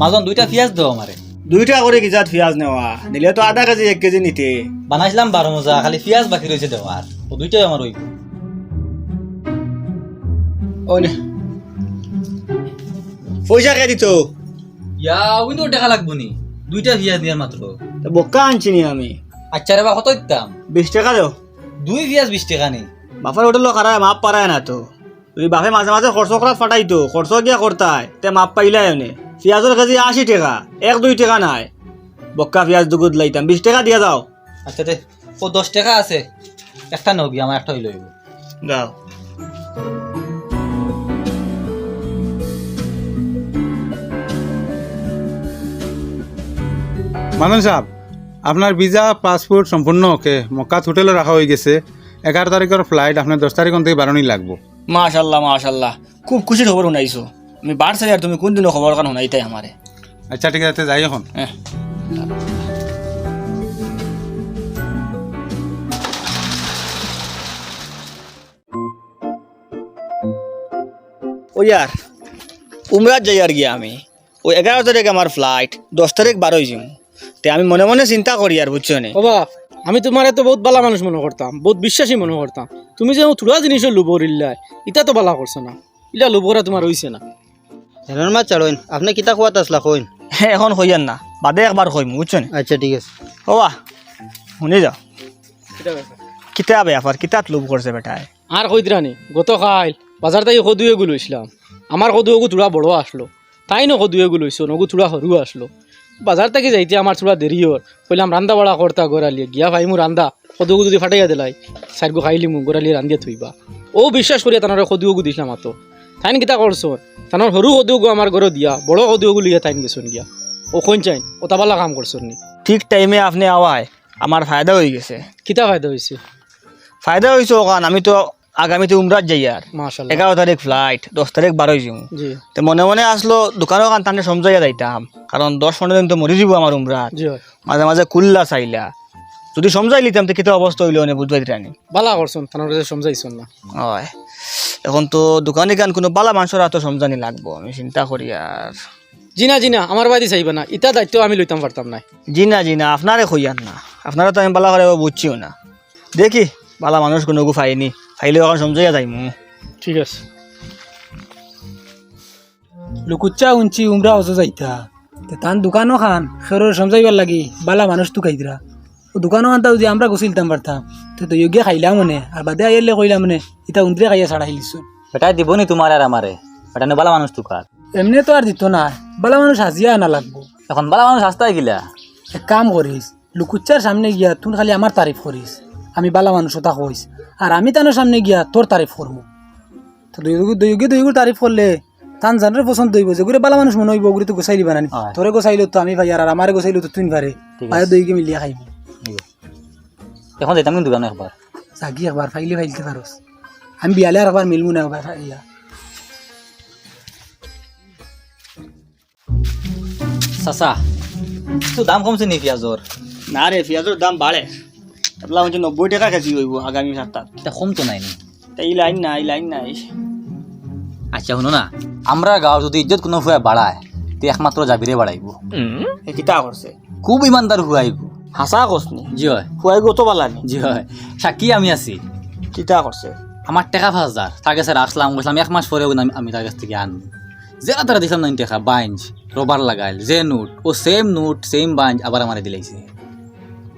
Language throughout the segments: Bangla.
মাজন দুইটা পিঁয়াজ দাও আমারে। দুইটা করে কিজাত পেঁয়াজ নেওয়া। নিলে তো আধা কেজি এক কেজি নিতে। বানাইছিলাম বারো মজা খালি পিঁয়াজ বাকি রয়েছে দেওয়ার ও দুইটাই আমার ওই ও পয়সা কে দিত ইয়া ওই তো দেখা লাগবো নি। দুইটা পিঁয়াজ দিয়ার মাত্র তা বক্কা আনছি নি আমি। আচ্ছা রে বা কত দিতাম বিশ টাকা দেও। দুই পিঁয়াজ বিশ টাকা নি। বাপের হোটেল খারাপ মাপ পারায় না তো। তুই বাপে মাঝে মাঝে খরচ করা ফাটাইতো। খরচ গিয়া করতায় তে মাপ পাইলাই এনে পেঁয়াজের কেজি আশি টাকা এক দুই টাকা নাই। বক্কা পেঁয়াজ দুগুদ লাইতাম বিশ টাকা দিয়া দাও আচ্ছা দে ও দশ টাকা আছে একটা নবি আমার একটা হইল দাও মানন সাহেব আপনার ভিসা পাসপোর্ট সম্পূর্ণ ওকে মক্কাত হোটেলে রাখা হয়ে গেছে। এগারো তারিখের ফ্লাইট আপনার দশ তারিখ থেকে বারোনি লাগবো। মাশাল্লাহ মাশাল্লাহ। খুব খুশির খবর শুনাইছো। আমি বার চাই আর তুমি কোন দিনও খবর কারণ শুনাইতাই আমারে আচ্ছা ঠিক আছে যাই এখন। হ্যাঁ ও ইয়ার উমরাত যাই আর গিয়া আমি। ওই এগারো তারিখ আমার ফ্লাইট দশ তারিখ বারোই যাম তে আমি মনে মনে চিন্তা করি আর বুঝছ নে? বাবা আমি তোমার তো বহুত বালা মানুষ মনে করতাম বহুত বিশ্বাসী মনে করতাম তুমি যে থোড়া জিনিসের লুবর ইল্লাই ইটা তো বালা করছ না। ইলা লুবরা তোমার হইছে না। হেলন মাছ চাড়ইন আপনি কিতা খোয়াত আসলা কইন হ্যাঁ এখন হইয়ার না। বাদে একবার কইম বুঝছ নে? আচ্ছা ঠিক আছে। হওয়া শুনে যাও। কিতাব ব্যাপার কিতাব লোভ করছে বেটায় আর কইদিরানি গতকাল বাজার তাই সদুয়ে গুলো লইছিলাম আমার সদুয়েগু থোড়া বড় আসলো তাই ন সদুয়েগু লইছো নগু থোড়া সরু আসলো বাজার থেকে যাইতে আমার থোড়া দেরি হর কইলাম রান্দা বাড়া করতা গোড়ালিয়ে গিয়া ভাই মু রান্দা সদুগু যদি ফাটাইয়া দিলাই সাইডগু খাইলি মু গোড়ালিয়ে রান্দিয়া থইবা ও বিশ্বাস করিয়া তানার সদুয়েগু দিছিলাম মাত্র তাইন কিতা করছ তানোর সরু সদুগু আমার ঘরে দিয়া বড় সদুয়েগু লিয়া তাইন গেছন গিয়া চাইন? ও তাবালা কাম করছন নি। ঠিক টাইমে আপনি আওয়ায় আমার ফায়দা হয়ে গেছে। কিতা ফায়দা হয়েছে ফায়দা হয়েছে ওখান আমি তো আগামীতে উমরাত যাই আর এগারো তারিখ ফ্লাইট দশ তারিখ বারোই জি। তো মনে মনে আসলো দোকানও কান টানে সমজাইয়া যাইতাম কারণ দশ পনেরো দিন তো মরি যাব আমার উমরাত মাঝে মাঝে কুল্লা চাইলা। যদি সমজাই লিতাম তো কিতা অবস্থা হইল নে বুঝবাই দিরানি বালা করছন কাছে সমজাইছন না। হয়। এখন তো দোকানে গান কোনো বালা মানুষের হাতে সমজানি লাগবো আমি চিন্তা করি আর। জিনা জিনা আমার বাড়ি চাইবে না ইটা দায়িত্ব আমি লইতাম পারতাম না জিনা জিনা আপনারে কইয়ান না। আপনারা তো আমি বালা করে বুঝছিও না। দেখি বালা মানুষ কোনো গু ফাইনি ফাইলে ওখানে সমজাইয়া যাইমু। ঠিক আছে। লুকুচ্চা উঞ্চি উমরা হজো যাইতা। তে তান দোকানও খান খেরোর সমজাইবার লাগি বালা মানুষ তো ও দোকানও খানতাও যে আমরা গুছিলতাম পারতাম তো তো ইয়োগিয়া খাইলাম মনে আর বাদে আইলে কইলাম মনে ইতা উন্দ্রে খাইয়া ছাড়া খাইলিস বেটাই দিব নি তোমার আর আমারে বেটা নে বালা মানুষ তুকার এমনি তো আর দিত না বালা মানুষ হাজিয়া আনা লাগবো। এখন বালা মানুষ আসতাই গিলা? এক কাম করিস লুকুচ্চার সামনে গিয়া তুই খালি আমার তারিফ করিস আমি বালা মানুষ ওটা কইস আর আমি তানোর সামনে গিয়া তোর তারিফ করব তো দুইগুলো দুইগুলো দুইগুলো তারিফ করলে তান জানার পছন্দ হইব যে গুরে বালা মানুষ মনে হইব গুরে তো গোসাইলি বানানি। তোরে গোসাইলো তো আমি ভাই আর আমারে গোসাইলো তো তুই পারে পায়ে দুইকে মিলিয়া খাইবি। এখন যেতাম কিন্তু দোকানে একবার। জাগি একবার ফাইলে ফাইলতে পারোস। আমি বিয়ালে আর একবার মিলবো না একবার ইয়া। চাচা তো দাম কমছে নি পিঁয়াজর না রে পেঁয়াজের দাম বাড়ে আপনার হচ্ছে নব্বই টাকা কেজি হইব আগামী সপ্তাহ এটা কম তো নাই নি? তা এই লাইন নাই এই লাইন নাই। আচ্ছা শুনো না। আমরা গাঁৱৰ যদি ইজ্জত কোনো ফুৱাই বাঢ়ায় তে একমাত্ৰ জাবিৰে বাঢ়াইব। এ কিতা করছে খুব ইমানদাৰ ফুৱাইব হাসা কসনি? জি হয়। ফুয়াই গত বালানি। জি হয়। সাক্ষী আমি আছি? কিতা করছে আমার টাকা পাঁচ হাজার তার কাছে রাখলাম বললাম এক মাস পরে আমি আমি তার কাছ থেকে আনব যে তারা দিলাম নাইন টাকা বাইঞ্জ রবার লাগাইল যে নোট ও সেম নোট সেম বাইঞ্জ আবার আমার দিলাইছে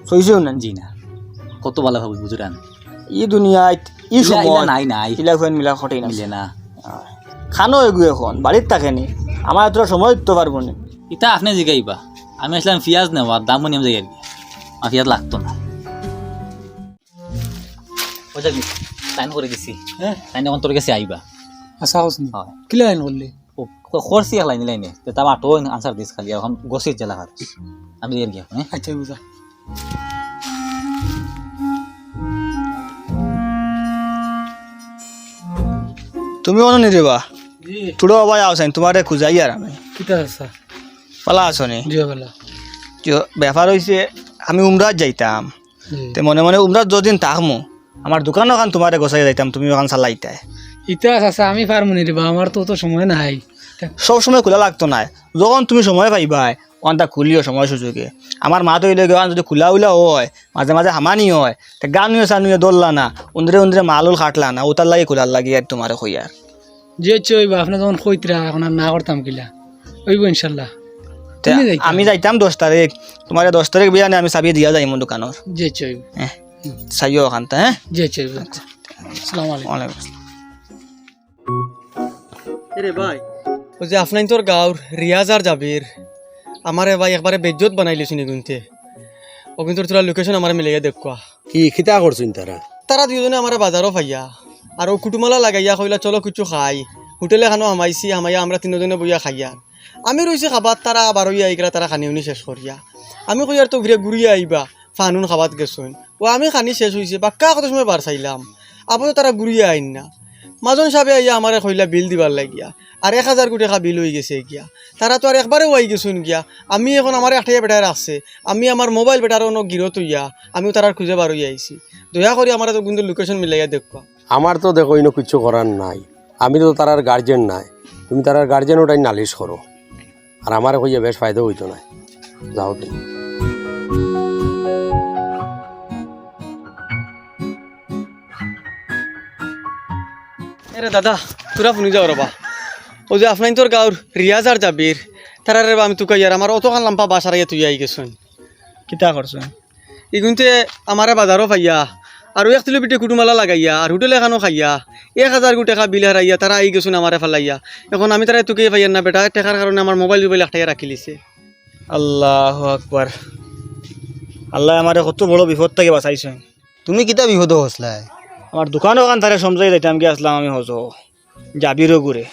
সইছেও না জি না। কত ভালো ভাবে বুঝুরান ই দুনিয়ায় ই সময় নাই নাই। ইলা ফুয়ান মিলা খটেই না মিলে না। খানো এগু এখন বাড়ির থাকেনি আমার এত সময় দিতে পারব না? ইটা আপনি জিগাইবা আমি আসলাম পিঁয়াজ নেওয়া দামও নিয়ম যাই আর কি মাফিয়াত লাগতো না। বুঝলি লাইন করে গেছি হ্যাঁ? লাইনে এখন তোর কাছে আইবা। আচ্ছা, আশা হোস হয়। কি লাইন করলি খরচি লাইন লাইনে তার আটো আনসার দিস খালি এখন গসির জেলা হার আমি এর গিয়া হ্যাঁ? আচ্ছা বুঝা। তুমি কোনো নি রেবা তুড়ো আবার আসেন তোমারে খুঁজাই আর আমি। কিটা আছে পালা আসনি জিও পালা। ব্যাপার হয়েছে আমি উমরাত যাইতাম। তে মনে মনে উমরাত যদিন তাহমু আমার দোকান ওখান তোমারে গোছাই যাইতাম তুমি ওখান চালাইতাই। ইতা আছে আমি পারমু নি রে আমার তো তো সময় নাই। সব সময় খোলা লাগতো না যখন তুমি সময় পাইবাই ওখানটা খুলিও সময় সুযোগে। আমার মা তো এলে গান যদি খোলা উলা হয় মাঝে মাঝে হামানি হয় তে গানুয়ে সানুয়ে দৌড়লা না উন্দরে উন্দরে মালুল খাটলা না ওটার লাগে খোলার লাগে আর তোমার হইয়ার যে চইবা আপনি যখন কইতরা এখন আর না করতাম কিলা। ওইব ইনশাল্লাহ? আমি যাইতাম দশ তারিখ। তোমার দশ তারিখ বিয়া আমি চাবি দিয়া যাই মোৰ দোকানৰ চইব হ্যাঁ চাইও ওখানটা হ্যাঁ? আসসালামু আলাইকুম। রে ভাই। ওই যে আপনার তোর গাঁর রিয়াজ আর জাবির আমারে ভাই একবারে বেজ্জত বানাই লিছি নি গুনতে। ও কিন্তু তোরা লোকেশন আমার মিলে দেখুয়া কি খিতা করছুন তারা? তারা দুজনে আমার বাজারও পাইয়া আর ও কুটুমালা লাগাইয়া কইলা চলো কিছু খাই। হোটেলে খানো হামাইছি হামাইয়া আমরা তিনজনে বইয়া খাইয়া। আমি রইছি খাবার তারা আবার হইয়া আইকরা তারা খানি শেষ করিয়া আমি কই আর তো ঘুরে ঘুরিয়া আইবা ফানুন খাবাত গেছুন। ও আমি খানি শেষ হইছে বাক্কা কত সময় বার চাইলাম। আপাতত তারা ঘুরিয়া আইন না। মাজন সাহেবে আইয়া আমারে কইলা বিল দিবার লাগিয়া। আর এক হাজার কোটি টাকা বিল হয়ে গেছে গিয়া। তারা তো আর একবারে ওয়াই গেছুন গিয়া। আমি এখন আমার একটাই বেটার আছে। আমি আমার মোবাইল বেটারও অনেক গিরত হইয়া আমিও তারা খুঁজে বার আইছি দয়া করে আমার তো কিন্তু লোকেশন মিলাইয়া দেখবা আমার তো দেখো ইনো কিছু করার নাই। আমি তো তারার গার্জেন নাই। তুমি তারার গার্জেন ওটাই নালিশ করো আর আমার হইয়া বেশ ফায়দা হইতো না। যাও তুমি। আরে দাদা তোরা শুনি যাও রবা। ও যে আপনার তোর গাঁর রিয়াজ আর জাবির তারা রে আমি তুকা ইয়ার আমার অতখান লাম্পা বাসার আগে তুই আই গেছুন কিতা করছোন? ইগুনতে আমারে বাজারও পাইয়া আর এক কিলো পিঠে কুটুমালা লাগাইয়া আর হোটেলে এখানো খাইয়া এক হাজার কোটি টাকা বিল হারাইয়া তারা আই গেছুন আমারে ফেলাইয়া। এখন আমি তারা তুকে পাইয়ার না বেটা টেকার কারণে আমার মোবাইল মোবাইল একটাই রাখি লিছে আল্লাহ আকবার আল্লাহ আমার কত বড় বিপদ থেকে বাঁচাইছেন। তুমি কিতা বিপদ হসলাই আমার দোকান ওখান তারে সমজাই যাইতাম কি আসলাম আমি হজ। যাবিরও ঘুরে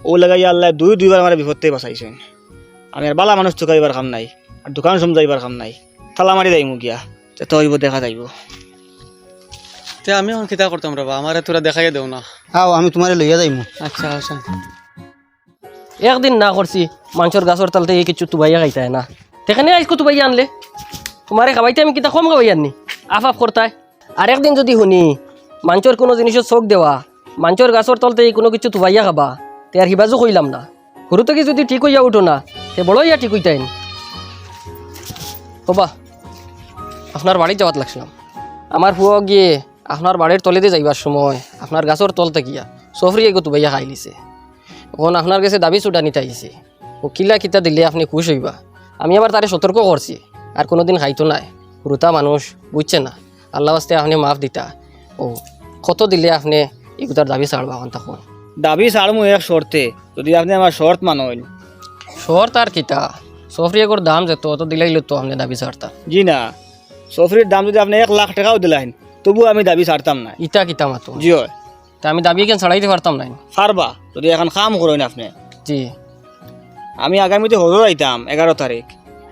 ও লাগাই আল্লাহ দুই দুইবার আমার বিপদ থেকে বাঁচাইছেন। আমি আর বালা মানুষ চুকাইবার কাম নাই আর দোকান সমজাইবার কাম নাই। থালা মারি যাইমু গিয়া তো হইব দেখা যাইব। তে আমি এখন কিতা করতাম রবা আমারে তোরা দেখাই দেও না। আও আমি তোমারে লইয়া যাইমু। আচ্ছা আচ্ছা। একদিন না করছি মাংসর গাছর তালতে এই কিছু তুবাইয়া খাইতায় না সেখানে আইসকো তুবাইয়া আনলে। তোমারে খাবাইতে আমি কিতা কম খাবাই আননি। আফ আফ করতায় আর একদিন যদি শুনি মাংসর কোনো জিনিসের চোখ দেওয়া মাংসর গাছর তলতে এই কোনো কিছু তুবাইয়া খাবা তে আর হিবাজও কইলাম না। সরু থেকে যদি ঠিক হইয়া উঠো না তে বড় ইয়া ঠিক হইতাইন হবা আপনার বাড়ি যাওয়াত লাগছিলাম আমার ফুয়া গিয়ে আপনার বাড়ির তলেতে যাইবার সময় আপনার গাছর তলতে গিয়া সফরি এগো তুবাইয়া খাই লিছে। এখন আপনার কাছে দাবি চুটা নিতে আইছে। ও কিলা কিতা দিলে আপনি খুশ হইবা। আমি আবার তারে সতর্ক করছি আর কোনোদিন খাইতো নাই। রুতা মানুষ বুঝছে না? আল্লাহ আস্তে আপনি মাফ দিতা। ও কত দিলে আপনি এগুতার দাবি ছাড়বা এখন তখন? দাবি ছাড়মু এক শর্তে যদি আপনি আমার শর্ত মানেন শহর তার কিতা? সফরি এগোর দাম যেত অত দিলাইলে তো আপনি দাবি ছাড়তা জি না সফরির দাম যদি আপনি এক লাখ টাকাও দিলেন তবু আমি দাবি ছাড়তাম না ইটা কিতা মাতো? জি হয়। তা আমি দাবি কেন ছাড়াইতে পারতাম নাই? পারবা যদি এখন কাম করেন আপনি। জি। আমি আগামীতে হজর আইতাম এগারো তারিখ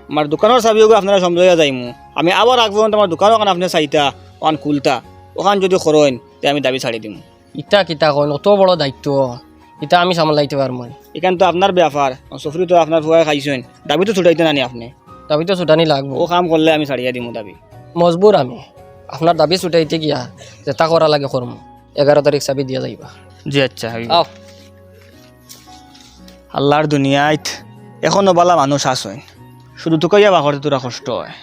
আমার দোকানের চাবিও আপনারা সমঝাইয়া যাইমু। আমি আবার আগ পর্যন্ত আমার দোকান ওখানে আপনি চাইতা ওখান খুলতা ওখান যদি করেন তে আমি দাবি ছাড়ি দিম। ইটা কিতা কন অত বড় দায়িত্ব। ইটা আমি সামলাইতে পারব না। এখান তো আপনার ব্যাপার সফরি তো আপনার ফুয়াই খাইছেন। দাবি তো ছুটাইতে নানি আপনি। দাবি তো ছুটানি লাগবো। ও কাম করলে আমি ছাড়িয়া দিমু দাবি। মজবুর আমি। আপনার দাবি ছুটাইতে গিয়া যে তা করা লাগে করম। এগারো তারিখ চাবি দিয়া যাইবা। জি আচ্ছা আও। আল্লাহর দুনিয়ায় এখনও বালা মানুষ আসেন শুধু তো কইয়া বাকরতে তোরা কষ্ট হয়।